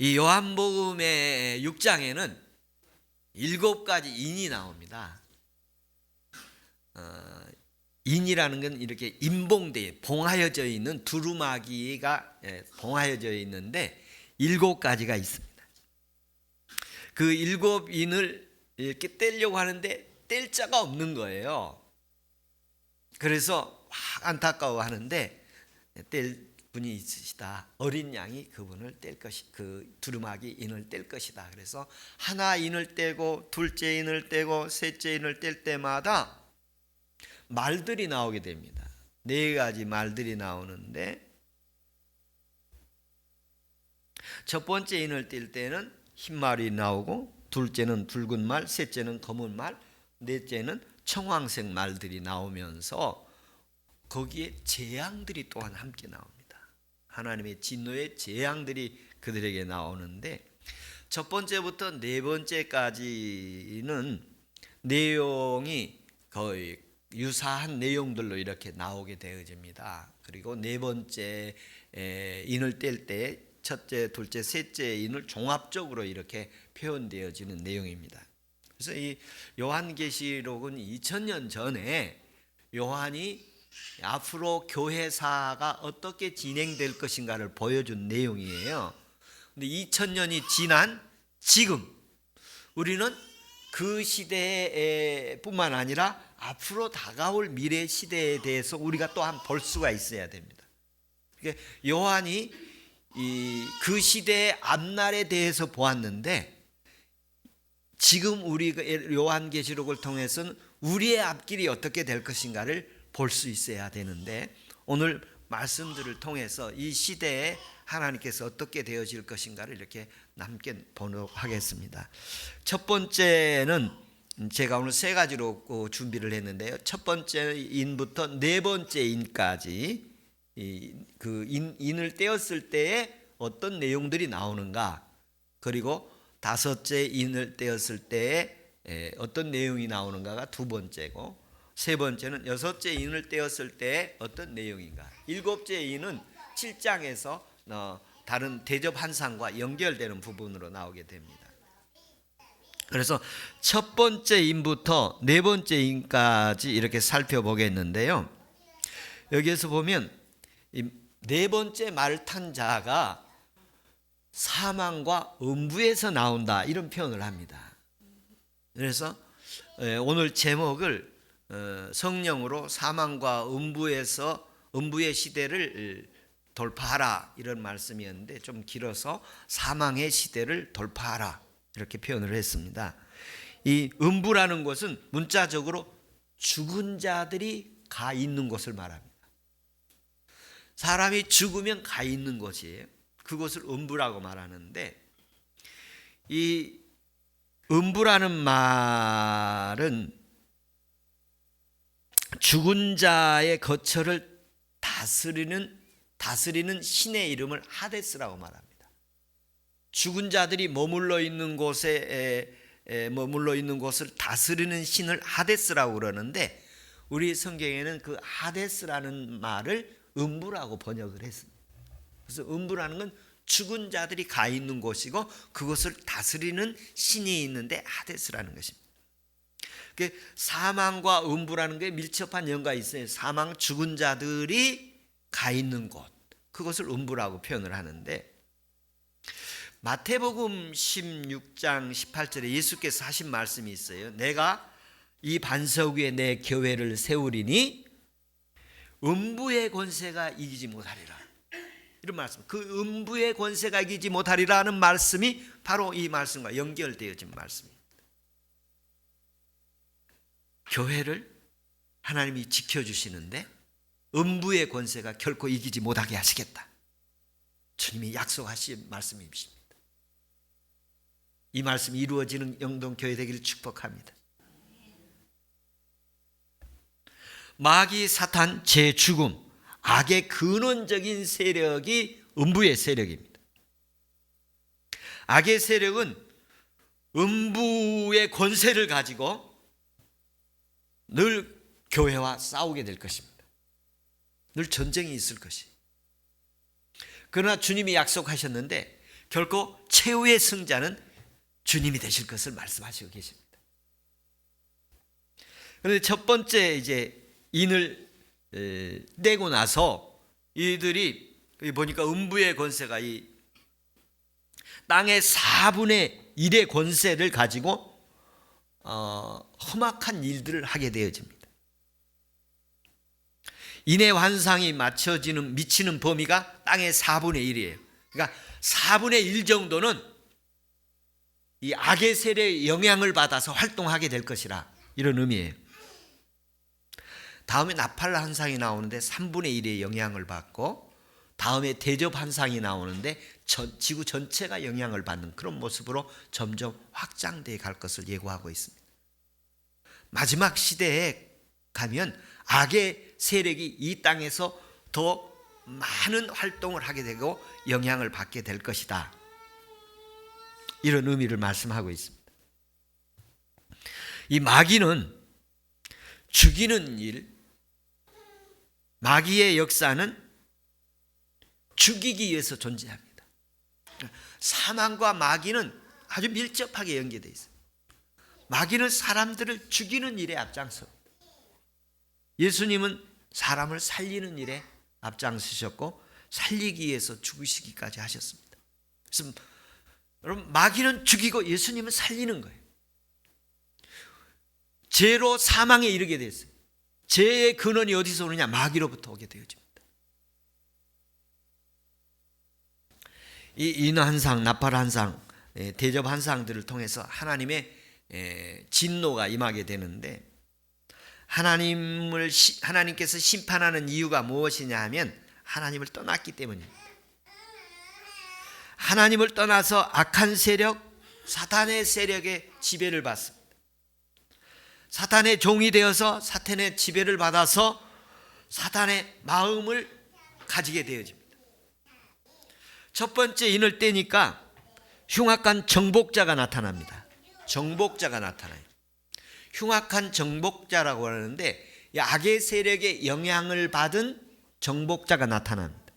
이 요한복음의 6장에는 일곱 가지 인이 나옵니다. 어, 인이라는 건 이렇게 인봉대 봉하여져 있는 두루마기가 예, 봉하여져 있는데 일곱 가지가 있습니다. 그 일곱 인을 이렇게 떼려고 하는데 뗄 자가 없는 거예요. 그래서 막 안타까워 하는데 뗄 분이 있으시다. 어린 양이 그분을 뗄 것이 그 두루마기 인을 뗄 것이다. 그래서 하나 인을 떼고 둘째 인을 떼고 셋째 인을 뗄 때마다 말들이 나오게 됩니다. 네 가지 말들이 나오는데 첫 번째 인을 뗄 때는 흰 말이 나오고 둘째는 붉은 말, 셋째는 검은 말, 넷째는 청황색 말들이 나오면서 거기에 재앙들이 또한 함께 나옵니다. 하나님의 진노의 재앙들이 그들에게 나오는데 첫 번째부터 네 번째까지는 내용이 거의 유사한 내용들로 이렇게 나오게 되어집니다. 그리고 네 번째 에, 인을 뗄 때 첫째, 둘째, 셋째 인을 종합적으로 이렇게 표현되어지는 내용입니다. 그래서 이 요한계시록은 2000년 전에 요한이 앞으로 교회사가 어떻게 진행될 것인가를 보여준 내용이에요. 근데 2000년이 지난 지금 우리는 그 시대뿐만 아니라 앞으로 다가올 미래 시대에 대해서 우리가 또한 볼 수가 있어야 됩니다. 그러니까 요한이 이그 시대의 앞날에 대해서 보았는데 지금 우리 요한계시록을 통해서는 우리의 앞길이 어떻게 될 것인가를 볼 수 있어야 되는데 오늘 말씀들을 통해서 이 시대에 하나님께서 어떻게 되어질 것인가를 이렇게 함께 보도록 하겠습니다. 첫 번째는 제가 오늘 세 가지로 준비를 했는데요. 첫 번째 인부터 네 번째 인까지 그 인, 인을 떼었을 때에 어떤 내용들이 나오는가 그리고 다섯째 인을 떼었을 때에 어떤 내용이 나오는가가 두 번째고 세 번째는 여섯째 인을 떼었을 때 어떤 내용인가. 일곱째 인은 7장에서 어, 다른 대접 한상과 연결되는 부분으로 나오게 됩니다. 그래서 첫 번째 인부터 네 번째 인까지 이렇게 살펴보겠는데요. 여기에서 보면 네 번째 말 탄 자가 사망과 음부에서 나온다 이런 표현을 합니다. 그래서 오늘 제목을 어, 성령으로 사망과 음부에서 음부의 시대를 돌파하라 이런 말씀이었는데 좀 길어서 사망의 시대를 돌파하라 이렇게 표현을 했습니다. 이 음부라는 것은 문자적으로 죽은 자들이 가 있는 곳을 말합니다. 사람이 죽으면 가 있는 곳이에요. 그것을 음부라고 말하는데 이 음부라는 말은 죽은 자의 거처를 다스리는 다스리는 신의 이름을 하데스라고 말합니다. 죽은 자들이 머물러 있는 곳에 머물러 있는 곳을 다스리는 신을 하데스라고 그러는데 우리 성경에는 그 하데스라는 말을 음부라고 번역을 했습니다. 그래서 음부라는 건 죽은 자들이 가 있는 곳이고 그것을 다스리는 신이 있는데 하데스라는 것입니다. 사망과 음부라는 게 밀접한 연관이 있어요. 사망 죽은 자들이 가 있는 곳. 그것을 음부라고 표현을 하는데 마태복음 16장 18절에 예수께서 하신 말씀이 있어요. 내가 이 반석 위에 내 교회를 세우리니 음부의 권세가 이기지 못하리라. 이런 말씀. 그 음부의 권세가 이기지 못하리라는 말씀이 바로 이 말씀과 연결되어진 말씀입니다. 교회를 하나님이 지켜주시는데 음부의 권세가 결코 이기지 못하게 하시겠다. 주님이 약속하신 말씀이십니다. 이 말씀이 이루어지는 영동교회 되기를 축복합니다. 마귀 사탄 제 죽음 악의 근원적인 세력이 음부의 세력입니다. 악의 세력은 음부의 권세를 가지고 늘 교회와 싸우게 될 것입니다. 늘 전쟁이 있을 것이. 그러나 주님이 약속하셨는데 결코 최후의 승자는 주님이 되실 것을 말씀하시고 계십니다. 그런데 첫 번째 이제 인을 에, 떼고 나서 이들이 보니까 음부의 권세가 이 땅의 4분의 1의 권세를 가지고 어, 험악한 일들을 하게 되어집니다. 인의 환상이 맞춰지는 미치는 범위가 땅의 4분의 1이에요. 그러니까 4분의 1 정도는 이 악의 세례의 영향을 받아서 활동하게 될 것이라 이런 의미예요. 다음에 나팔 환상이 나오는데 3분의 1의 영향을 받고 다음에 대접 환상이 나오는데 전, 지구 전체가 영향을 받는 그런 모습으로 점점 확장돼 갈 것을 예고하고 있습니다. 마지막 시대에 가면 악의 세력이 이 땅에서 더 많은 활동을 하게 되고 영향을 받게 될 것이다. 이런 의미를 말씀하고 있습니다. 이 마귀는 죽이는 일, 마귀의 역사는 죽이기 위해서 존재합니다. 사망과 마귀는 아주 밀접하게 연계되어 있어요. 마귀는 사람들을 죽이는 일에 앞장서. 예수님은 사람을 살리는 일에 앞장서셨고 살리기 위해서 죽으시기까지 하셨습니다. 그래서 여러분 마귀는 죽이고 예수님은 살리는 거예요. 죄로 사망에 이르게 됐어요. 죄의 근원이 어디서 오느냐? 마귀로부터 오게 되어집니다. 이 인한상, 나팔한상, 예, 대접한상들을 통해서 하나님의 예, 진노가 임하게 되는데 하나님을 하나님께서 심판하는 이유가 무엇이냐 하면 하나님을 떠났기 때문입니다. 하나님을 떠나서 악한 세력, 사탄의 세력의 지배를 받습니다. 사탄의 종이 되어서 사탄의 지배를 받아서 사탄의 마음을 가지게 되어집니다. 첫 번째 인을 떼니까 흉악한 정복자가 나타납니다. 정복자가 나타나요. 흉악한 정복자라고 하는데 악의 세력의 영향을 받은 정복자가 나타납니다.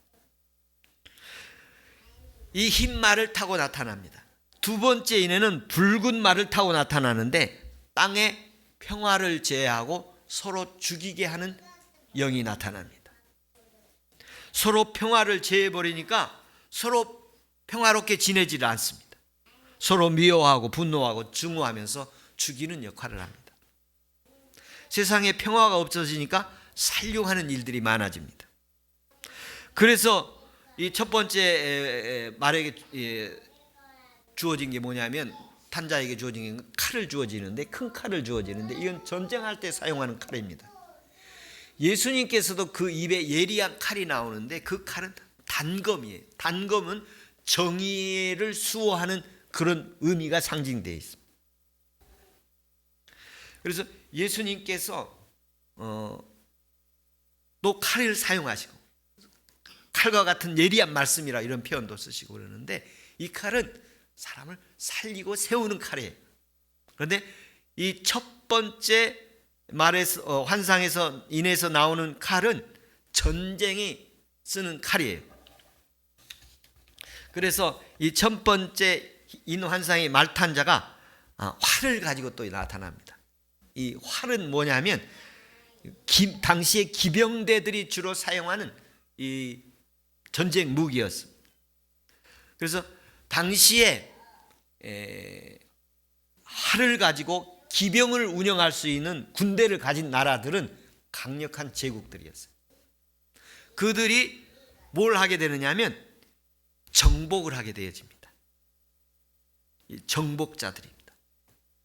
이 흰 말을 타고 나타납니다. 두 번째 인에는 붉은 말을 타고 나타나는데 땅에 평화를 제하고 서로 죽이게 하는 영이 나타납니다. 서로 평화를 제해버리니까 서로 평화롭게 지내지를 않습니다. 서로 미워하고 분노하고 증오하면서 죽이는 역할을 합니다. 세상에 평화가 없어지니까 살려하는 일들이 많아집니다. 그래서 이 첫 번째 말에게 주어진 게 뭐냐면 탄자에게 주어진 게 칼을 주어지는데 큰 칼을 주어지는데 이건 전쟁할 때 사용하는 칼입니다. 예수님께서도 그 입에 예리한 칼이 나오는데 그 칼은 단검이에요. 단검은 정의를 수호하는 그런 의미가 상징되어 있습니다. 그래서 예수님께서 어, 또 칼을 사용하시고 칼과 같은 예리한 말씀이라 이런 표현도 쓰시고 그러는데 이 칼은 사람을 살리고 세우는 칼이에요. 그런데 이 첫 번째 말에서 어, 환상에서 인해서 나오는 칼은 전쟁이 쓰는 칼이에요. 그래서 이 첫 번째 인 환상의 말탄자가 아, 활을 가지고 또 나타납니다. 이 활은 뭐냐면 기, 당시에 기병대들이 주로 사용하는 이 전쟁 무기였습니다. 그래서 당시에 에, 활을 가지고 기병을 운영할 수 있는 군대를 가진 나라들은 강력한 제국들이었어요. 그들이 뭘 하게 되느냐면 정복을 하게 되어집니다. 정복자들입니다.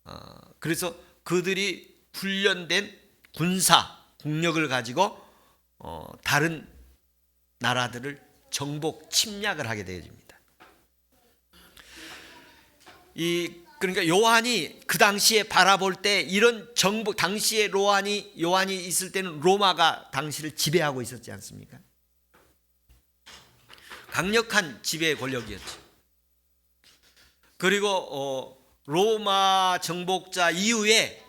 어, 그래서 그들이 훈련된 군사 국력을 가지고 어, 다른 나라들을 정복 침략을 하게 되어집니다. 이 그러니까 요한이 그 당시에 바라볼 때 이런 정복 당시에 로한이 요한이 있을 때는 로마가 당시를 지배하고 있었지 않습니까? 강력한 지배 권력이었죠. 그리고 어, 로마 정복자 이후에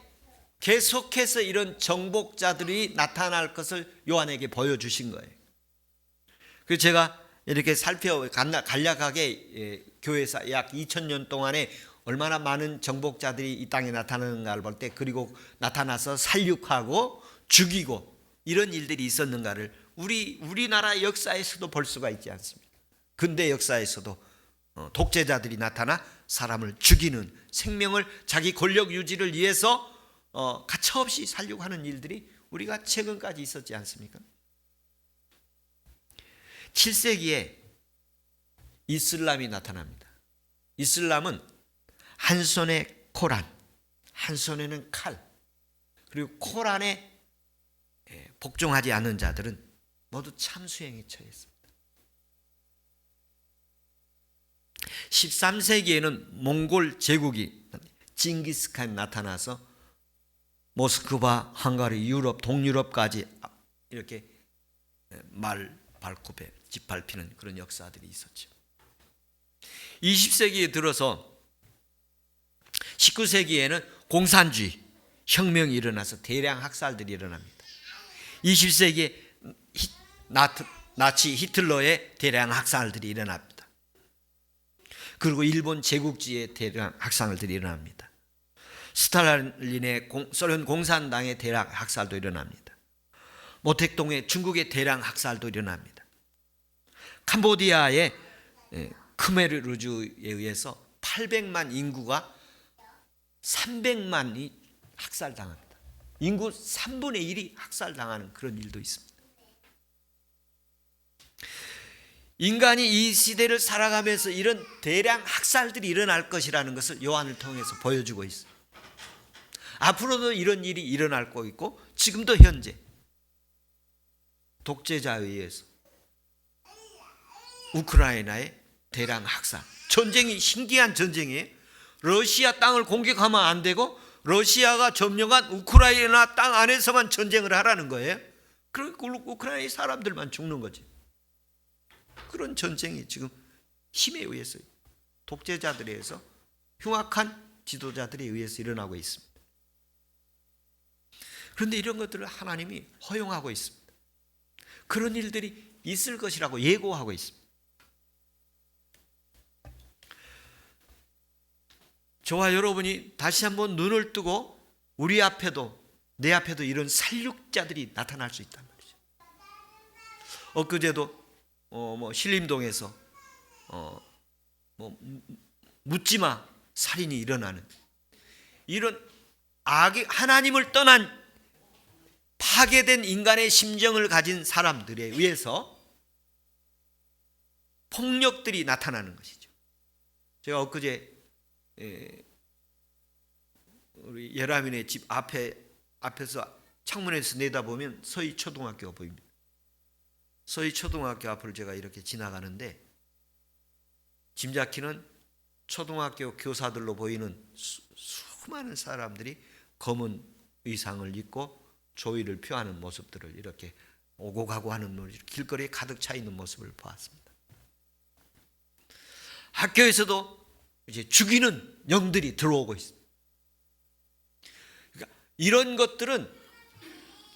계속해서 이런 정복자들이 나타날 것을 요한에게 보여주신 거예요. 그래서 제가 이렇게 살펴 간략하게 예, 교회사 약 2000년 동안에 얼마나 많은 정복자들이 이 땅에 나타나는가를 볼 때 그리고 나타나서 살육하고 죽이고 이런 일들이 있었는가를 우리 우리나라 역사에서도 볼 수가 있지 않습니까? 근대 역사에서도 어, 독재자들이 나타나 사람을 죽이는 생명을 자기 권력 유지를 위해서 어, 가차없이 살려고 하는 일들이 우리가 최근까지 있었지 않습니까? 7세기에 이슬람이 나타납니다. 이슬람은 한 손에 코란, 한 손에는 칼, 그리고 코란에 예, 복종하지 않는 자들은 모두 참수행에 처했습니다. 13세기에는 몽골 제국이 징기스칸이 나타나서 모스크바, 헝가리, 유럽, 동유럽까지 이렇게 말 발굽에 짓밟히는 그런 역사들이 있었죠. 20세기에 들어서 19세기에는 공산주의 혁명이 일어나서 대량 학살들이 일어납니다. 20세기에 히, 나치 히틀러의 대량 학살들이 일어납니다. 그리고 일본 제국주의의 대량 학살들이 일어납니다. 스탈린의 공, 소련 공산당의 대량 학살도 일어납니다. 모택동의 중국의 대량 학살도 일어납니다. 캄보디아의 예, 크메르주에 의해서 800만 인구가 300만이 학살당합니다. 인구 3분의 1이 학살당하는 그런 일도 있습니다. 인간이 이 시대를 살아가면서 이런 대량 학살들이 일어날 것이라는 것을 요한을 통해서 보여주고 있어요. 앞으로도 이런 일이 일어날 거 있고 지금도 현재 독재자에 의해서 우크라이나의 대량 학살 전쟁이 신기한 전쟁이에요. 러시아 땅을 공격하면 안 되고 러시아가 점령한 우크라이나 땅 안에서만 전쟁을 하라는 거예요. 그리고 우크라이나 사람들만 죽는 거지. 그런 전쟁이 지금 힘에 의해서 독재자들에 의해서 흉악한 지도자들에 의해서 일어나고 있습니다. 그런데 이런 것들을 하나님이 허용하고 있습니다. 그런 일들이 있을 것이라고 예고하고 있습니다. 저와 여러분이 다시 한번 눈을 뜨고 우리 앞에도 내 앞에도 이런 살육자들이 나타날 수 있단 말이죠. 엊그제도 어 뭐 신림동에서 어 뭐 묻지마 살인이 일어나는 이런 악이 하나님을 떠난 파괴된 인간의 심정을 가진 사람들에 의해서 폭력들이 나타나는 것이죠. 제가 엊그제 예, 우리 예라민의 집 앞에 앞에서 창문에서 내다보면 서희 초등학교가 보입니다. 서희 초등학교 앞을 제가 이렇게 지나가는데 짐작키는 초등학교 교사들로 보이는 수, 수많은 사람들이 검은 의상을 입고 조의를 표하는 모습들을 이렇게 오고 가고 하는 길거리에 가득 차 있는 모습을 보았습니다. 학교에서도 이제 죽이는 영들이 들어오고 있습니다. 그러니까 이런 것들은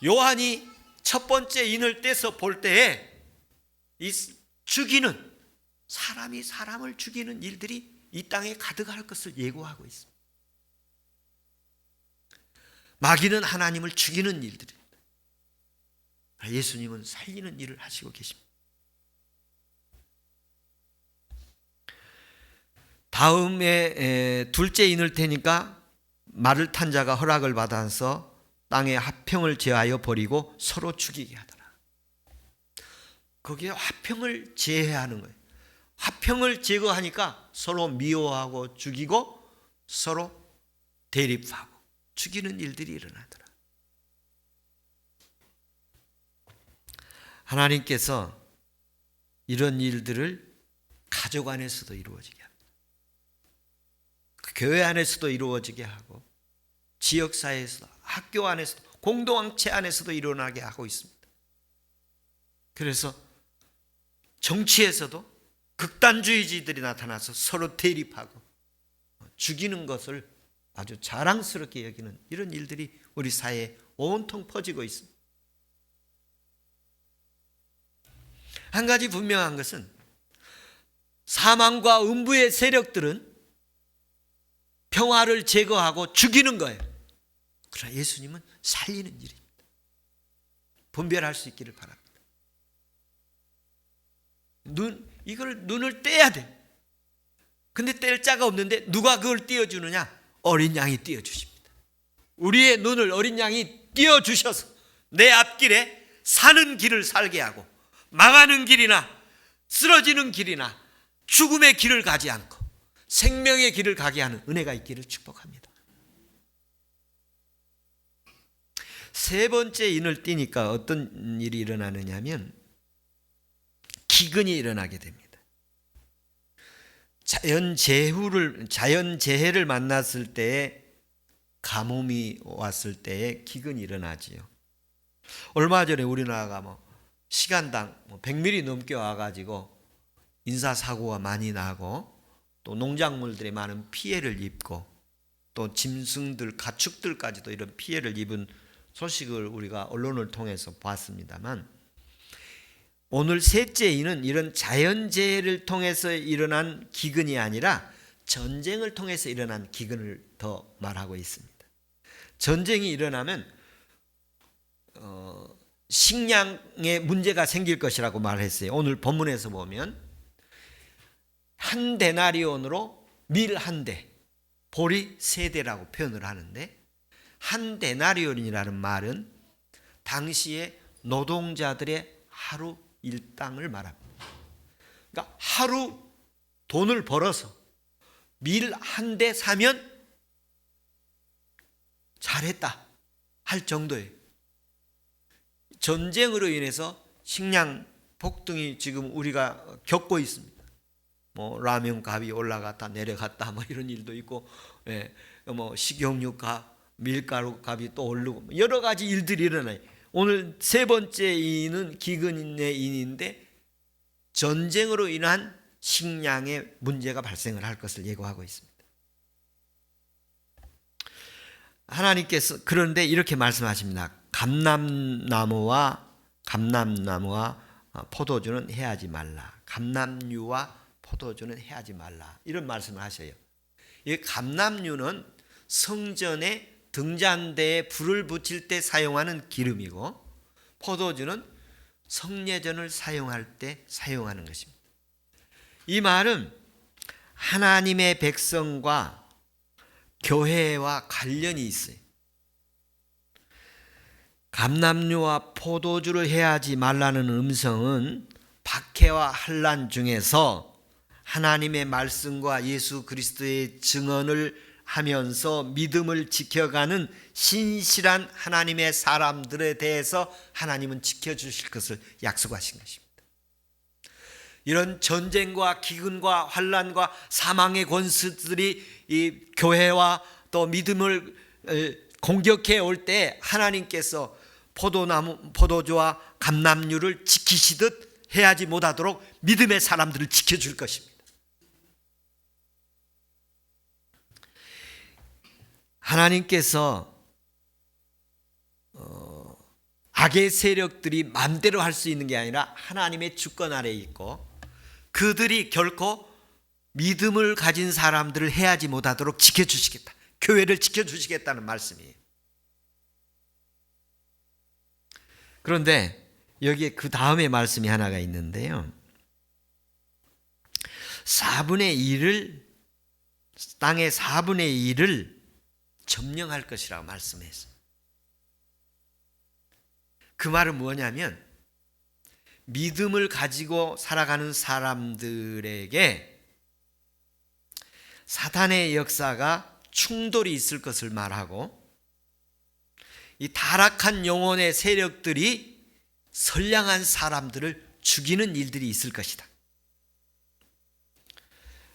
요한이 첫 번째 인을 떼서 볼 때에 이 죽이는 사람이 사람을 죽이는 일들이 이 땅에 가득할 것을 예고하고 있습니다. 마귀는 하나님을 죽이는 일들입니다. 예수님은 살리는 일을 하시고 계십니다. 다음에 둘째 인을 테니까 말을 탄 자가 허락을 받아서 땅에 화평을 제하여 버리고 서로 죽이게 하더라. 거기에 화평을 제해하는 거예요. 화평을 제거하니까 서로 미워하고 죽이고 서로 대립하고 죽이는 일들이 일어나더라. 하나님께서 이런 일들을 가족 안에서도 이루어지게 합니다. 교회 안에서도 이루어지게 하고 지역 사회에서 학교 안에서도 공동체 안에서도 일어나게 하고 있습니다. 그래서 정치에서도 극단주의지들이 나타나서 서로 대립하고 죽이는 것을 아주 자랑스럽게 여기는 이런 일들이 우리 사회에 온통 퍼지고 있습니다. 한 가지 분명한 것은 사망과 음부의 세력들은 평화를 제거하고 죽이는 거예요. 그러나 예수님은 살리는 일입니다. 분별할 수 있기를 바랍니다. 눈 이걸 눈을 떼야 돼. 근데 뗄 자가 없는데 누가 그걸 띄워 주느냐? 어린 양이 띄워 주십니다. 우리의 눈을 어린 양이 띄워 주셔서 내 앞길에 사는 길을 살게 하고 망하는 길이나 쓰러지는 길이나 죽음의 길을 가지 않고 생명의 길을 가게 하는 은혜가 있기를 축복합니다. 세 번째 인을 띄니까 어떤 일이 일어나느냐면 기근이 일어나게 됩니다. 자연 재후를 자연 재해를 만났을 때에 가뭄이 왔을 때에 기근이 일어나지요. 얼마 전에 우리나라가 뭐 시간당 뭐 100mm 넘게 와가지고 인사 사고가 많이 나고 또 농작물들이 많은 피해를 입고 또 짐승들 가축들까지도 이런 피해를 입은 소식을 우리가 언론을 통해서 봤습니다만 오늘 셋째 이는 이런 자연재해를 통해서 일어난 기근이 아니라 전쟁을 통해서 일어난 기근을 더 말하고 있습니다. 전쟁이 일어나면 어, 식량에 문제가 생길 것이라고 말했어요. 오늘 본문에서 보면 한 데나리온으로 밀 한 대, 보리 세 대라고 표현을 하는데 한 데나리온이라는 말은 당시에 노동자들의 하루 일당을 말합니다. 그러니까 하루 돈을 벌어서 밀 한 대 사면 잘했다 할 정도예요. 전쟁으로 인해서 식량 폭등이 지금 우리가 겪고 있습니다. 뭐 라면 값이 올라갔다 내려갔다 뭐 이런 일도 있고, 예, 뭐 식용유 값, 밀가루 값이 또 오르고 뭐 여러 가지 일들이 일어나요. 오늘 세 번째 인은 기근의 인인데 전쟁으로 인한 식량의 문제가 발생을 할 것을 예고하고 있습니다. 하나님께서 그런데 이렇게 말씀하십니다. 감람나무와 감람나무와 포도주는 해하지 말라. 감람류와 포도주는 해하지 말라. 이런 말씀을 하셔요. 이 감람류는 성전에 등잔대에 불을 붙일 때 사용하는 기름이고 포도주는 성례전을 사용할 때 사용하는 것입니다. 이 말은 하나님의 백성과 교회와 관련이 있어요. 감남류와 포도주를 해야지 말라는 음성은 박해와 환란 중에서 하나님의 말씀과 예수 그리스도의 증언을 하면서 믿음을 지켜가는 신실한 하나님의 사람들에 대해서 하나님은 지켜주실 것을 약속하신 것입니다. 이런 전쟁과 기근과 환란과 사망의 권수들이 이 교회와 또 믿음을 공격해 올 때 하나님께서 포도나무 포도주와 감남류를 지키시듯 해야지 못하도록 믿음의 사람들을 지켜줄 것입니다. 하나님께서 어, 악의 세력들이 마음대로 할 수 있는 게 아니라 하나님의 주권 아래에 있고 그들이 결코 믿음을 가진 사람들을 해야지 못하도록 지켜주시겠다. 교회를 지켜주시겠다는 말씀이에요. 그런데 여기에 그 다음에 말씀이 하나가 있는데요. 4분의 1을 땅의 4분의 1을 점령할 것이라고 말씀했어요. 그 말은 뭐냐면 믿음을 가지고 살아가는 사람들에게 사탄의 역사가 충돌이 있을 것을 말하고 이 타락한 영혼의 세력들이 선량한 사람들을 죽이는 일들이 있을 것이다.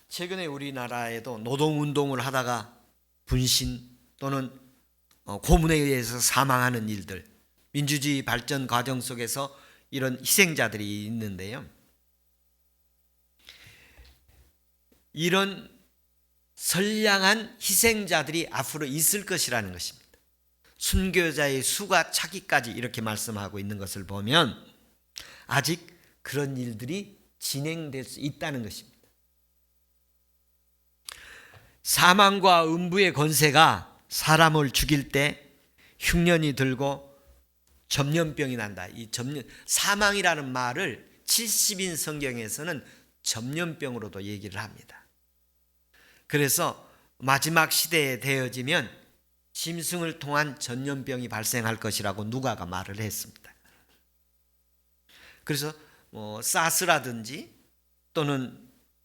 최근에 우리나라에도 노동운동을 하다가 분신 또는 어, 고문에 의해서 사망하는 일들, 민주주의 발전 과정 속에서 이런 희생자들이 있는데요. 이런 선량한 희생자들이 앞으로 있을 것이라는 것입니다. 순교자의 수가 차기까지 이렇게 말씀하고 있는 것을 보면 아직 그런 일들이 진행될 수 있다는 것입니다. 사망과 음부의 권세가 사람을 죽일 때 흉년이 들고 점년병이 난다. 이 점년 사망이라는 말을 70인 성경에서는 점년병으로도 얘기를 합니다. 그래서 마지막 시대에 되어지면 짐승을 통한 전염병이 발생할 것이라고 누가가 말을 했습니다. 그래서 뭐 사스라든지 또는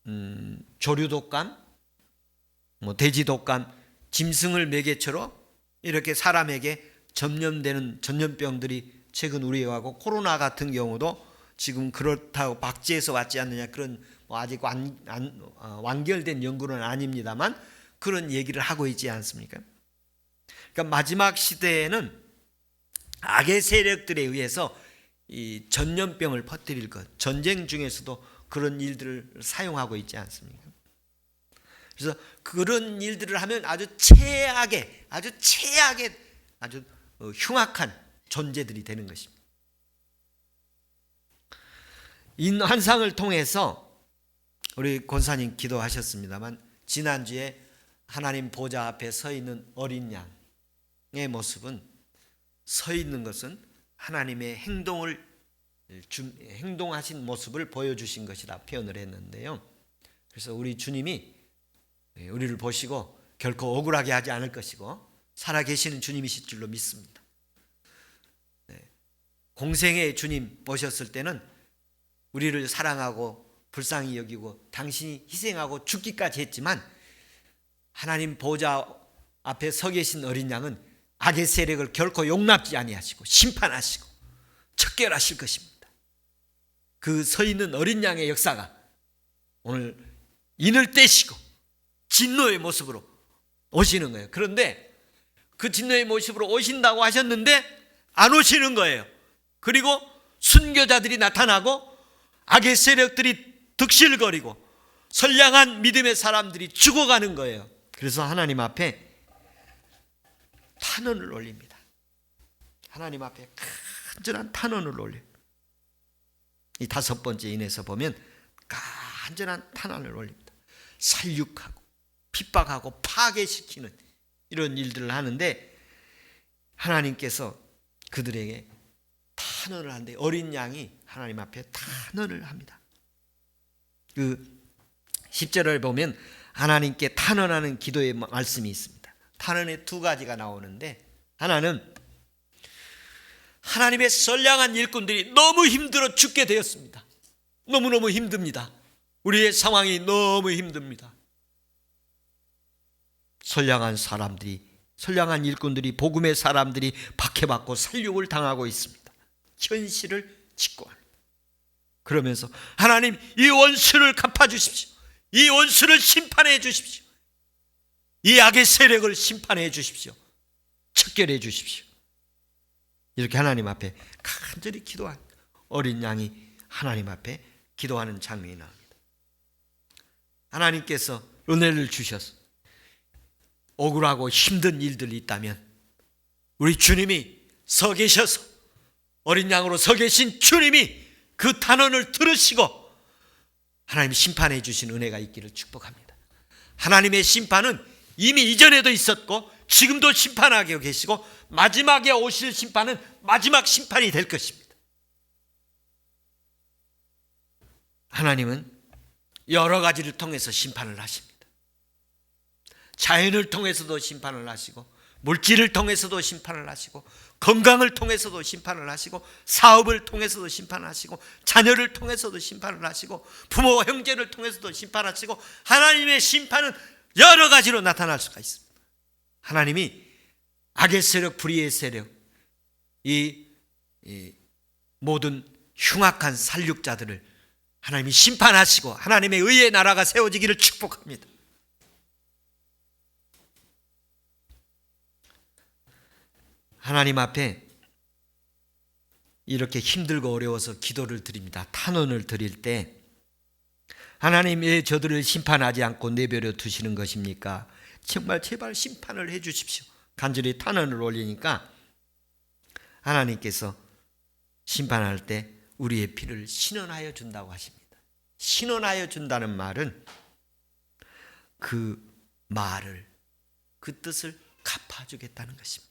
음, 조류독감, 뭐 돼지독감, 짐승을 매개처로 이렇게 사람에게 전염되는 전염병들이 최근 우리하고 코로나 같은 경우도 지금 그렇다고 박제해서 왔지 않느냐 그런 뭐 아직 완, 안, 어, 완결된 연구는 아닙니다만 그런 얘기를 하고 있지 않습니까? 그러니까 마지막 시대에는 악의 세력들에 의해서 이 전염병을 퍼뜨릴 것, 전쟁 중에서도 그런 일들을 사용하고 있지 않습니까? 그래서 그런 일들을 하면 아주 최악의, 아주 최악의, 아주 어, 흉악한 존재들이 되는 것입니다. 이 환상을 통해서 우리 권사님 기도하셨습니다만 지난주에 하나님 보좌 앞에 서 있는 어린 양의 모습은 서 있는 것은 하나님의 행동을 주, 행동하신 모습을 보여주신 것이라 표현을 했는데요. 그래서 우리 주님이 우리를 보시고 결코 억울하게 하지 않을 것이고 살아계시는 주님이실 줄로 믿습니다. 네. 공생의 주님 보셨을 때는 우리를 사랑하고 불쌍히 여기고 당신이 희생하고 죽기까지 했지만 하나님 보좌 앞에 서 계신 어린 양은 악의 세력을 결코 용납지 아니하시고 심판하시고 척결하실 것입니다. 그 서 있는 어린 양의 역사가 오늘 인을 떼시고 진노의 모습으로 오시는 거예요. 그런데 그 진노의 모습으로 오신다고 하셨는데 안 오시는 거예요. 그리고 순교자들이 나타나고 악의 세력들이 득실거리고 선량한 믿음의 사람들이 죽어가는 거예요. 그래서 하나님 앞에 탄원을 올립니다. 하나님 앞에 간절한 탄원을 올려요. 이 다섯 번째 인에서 보면 간절한 탄원을 올립니다. 살육하고 핍박하고 파괴시키는 이런 일들을 하는데 하나님께서 그들에게 탄원을 하는데 어린 양이 하나님 앞에 탄원을 합니다. 그 10절을 보면 하나님께 탄원하는 기도의 말씀이 있습니다. 탄원의 두 가지가 나오는데 하나는 하나님의 선량한 일꾼들이 너무 힘들어 죽게 되었습니다. 너무너무 힘듭니다. 우리의 상황이 너무 힘듭니다. 선량한 사람들이 선량한 일꾼들이 복음의 사람들이 박해받고 살육을 당하고 있습니다. 현실을 직고합니다. 그러면서 하나님 이 원수를 갚아 주십시오. 이 원수를 심판해 주십시오. 이 악의 세력을 심판해 주십시오. 척결해 주십시오. 이렇게 하나님 앞에 간절히 기도한 어린 양이 하나님 앞에 기도하는 장면이 나옵니다. 하나님께서 은혜를 주셔서 억울하고 힘든 일들이 있다면 우리 주님이 서 계셔서 어린 양으로 서 계신 주님이 그 단언을 들으시고 하나님 심판해 주신 은혜가 있기를 축복합니다. 하나님의 심판은 이미 이전에도 있었고 지금도 심판하게 계시고 마지막에 오실 심판은 마지막 심판이 될 것입니다. 하나님은 여러 가지를 통해서 심판을 하십니다. 자연을 통해서도 심판을 하시고 물질을 통해서도 심판을 하시고 건강을 통해서도 심판을 하시고 사업을 통해서도 심판을 하시고 자녀를 통해서도 심판을 하시고 부모와 형제를 통해서도 심판하시고 하나님의 심판은 여러 가지로 나타날 수가 있습니다. 하나님이 악의 세력, 불의의 세력, 이, 이 모든 흉악한 살육자들을 하나님이 심판하시고 하나님의 의의 나라가 세워지기를 축복합니다. 하나님 앞에 이렇게 힘들고 어려워서 기도를 드립니다. 탄원을 드릴 때 하나님 왜 저들을 심판하지 않고 내버려 두시는 것입니까? 정말 제발 심판을 해 주십시오. 간절히 탄원을 올리니까 하나님께서 심판할 때 우리의 피를 신원하여 준다고 하십니다. 신원하여 준다는 말은 그 말을 그 뜻을 갚아주겠다는 것입니다.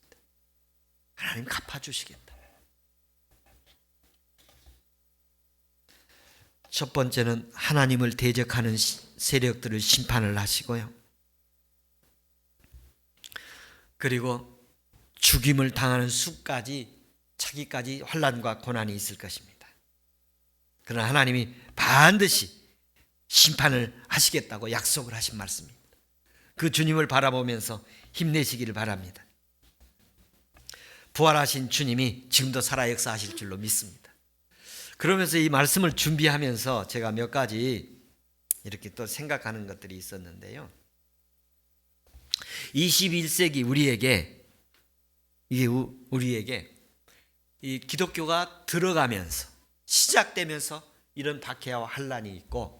하나님 갚아주시겠다. 첫 번째는 하나님을 대적하는 시- 세력들을 심판을 하시고요. 그리고 죽임을 당하는 수까지 자기까지 환란과 고난이 있을 것입니다. 그러나 하나님이 반드시 심판을 하시겠다고 약속을 하신 말씀입니다. 그 주님을 바라보면서 힘내시기를 바랍니다. 부활하신 주님이 지금도 살아 역사하실 줄로 믿습니다. 그러면서 이 말씀을 준비하면서 제가 몇 가지 이렇게 또 생각하는 것들이 있었는데요. 21세기 우리에게 이게 우- 우리에게 이 기독교가 들어가면서 시작되면서 이런 박해와 환란이 있고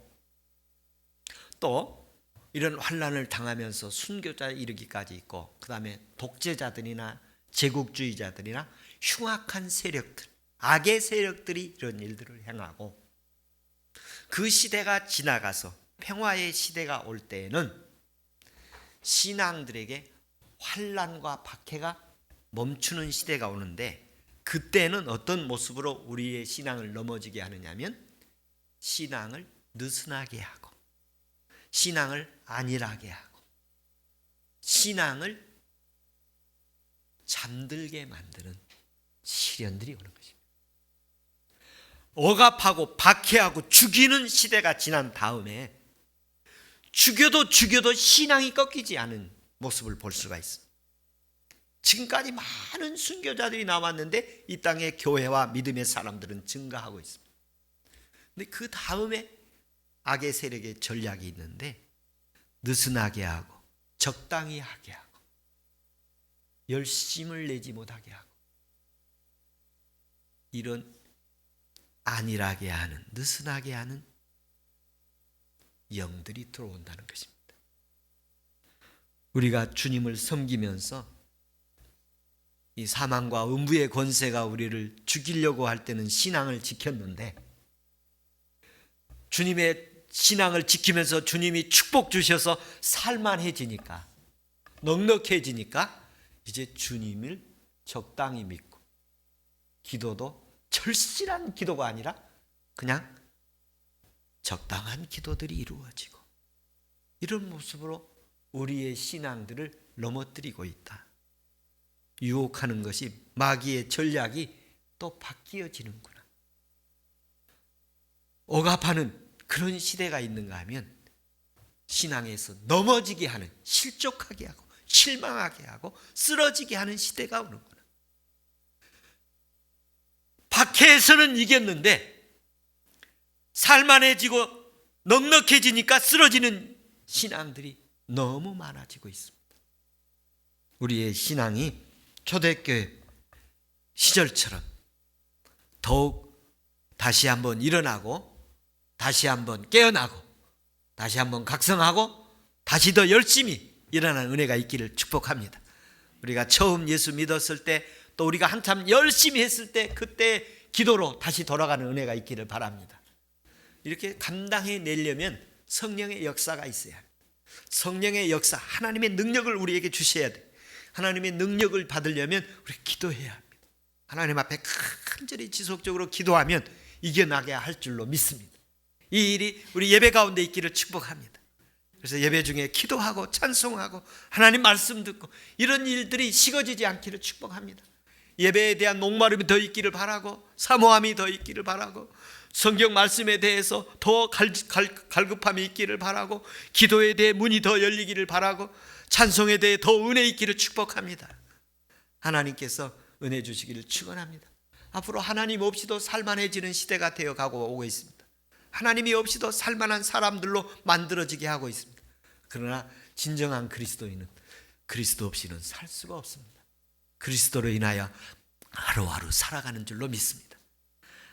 또 이런 환란을 당하면서 순교자에 이르기까지 있고 그다음에 독재자들이나 제국주의자들이나 흉악한 세력들, 악의 세력들이 이런 일들을 행하고 그 시대가 지나가서 평화의 시대가 올 때에는 신앙들에게 환란과 박해가 멈추는 시대가 오는데 그때는 어떤 모습으로 우리의 신앙을 넘어지게 하느냐면 신앙을 느슨하게 하고 신앙을 안일하게 하고 신앙을 잠들게 만드는 시련들이 오는 것입니다. 억압하고 박해하고 죽이는 시대가 지난 다음에 죽여도 죽여도 신앙이 꺾이지 않은 모습을 볼 수가 있습니다. 지금까지 많은 순교자들이 나왔는데 이 땅의 교회와 믿음의 사람들은 증가하고 있습니다. 근데 그 다음에 악의 세력의 전략이 있는데 느슨하게 하고 적당히 하게 하고 열심을 내지 못하게 하고 이런 안일하게 하는 느슨하게 하는 영들이 들어온다는 것입니다. 우리가 주님을 섬기면서 이 사망과 음부의 권세가 우리를 죽이려고 할 때는 신앙을 지켰는데 주님의 신앙을 지키면서 주님이 축복 주셔서 살만해지니까 넉넉해지니까 이제 주님을 적당히 믿고 기도도 절실한 기도가 아니라 그냥 적당한 기도들이 이루어지고 이런 모습으로 우리의 신앙들을 넘어뜨리고 있다. 유혹하는 것이 마귀의 전략이 또 바뀌어지는구나. 억압하는 그런 시대가 있는가 하면 신앙에서 넘어지게 하는 실족하게 하고 실망하게 하고 쓰러지게 하는 시대가 오는구나. 박해에서는 이겼는데 살만해지고 넉넉해지니까 쓰러지는 신앙들이 너무 많아지고 있습니다. 우리의 신앙이 초대교회 시절처럼 더욱 다시 한번 일어나고 다시 한번 깨어나고 다시 한번 각성하고 다시 더 열심히 일어나는 은혜가 있기를 축복합니다. 우리가 처음 예수 믿었을 때 또 우리가 한참 열심히 했을 때 그때 기도로 다시 돌아가는 은혜가 있기를 바랍니다. 이렇게 감당해 내려면 성령의 역사가 있어야 합니다. 성령의 역사, 하나님의 능력을 우리에게 주셔야 돼. 하나님의 능력을 받으려면 우리 기도해야 합니다. 하나님 앞에 간절히 지속적으로 기도하면 이겨나게 할 줄로 믿습니다. 이 일이 우리 예배 가운데 있기를 축복합니다. 그래서 예배 중에 기도하고 찬송하고 하나님 말씀 듣고 이런 일들이 식어지지 않기를 축복합니다. 예배에 대한 목마름이 더 있기를 바라고 사모함이 더 있기를 바라고 성경 말씀에 대해서 더 갈, 갈, 갈급함이 있기를 바라고 기도에 대해 문이 더 열리기를 바라고 찬송에 대해 더 은혜 있기를 축복합니다. 하나님께서 은혜 주시기를 축원합니다. 앞으로 하나님 없이도 살만해지는 시대가 되어 가고 오고 있습니다. 하나님이 없이도 살만한 사람들로 만들어지게 하고 있습니다. 그러나 진정한 그리스도인은 그리스도 없이는 살 수가 없습니다. 그리스도로 인하여 하루하루 살아가는 줄로 믿습니다.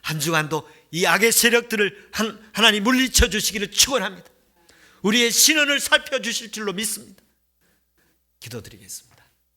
한 주간도 이 악의 세력들을 한- 하나님 물리쳐 주시기를 축원합니다. 우리의 신원을 살펴 주실 줄로 믿습니다. 기도드리겠습니다.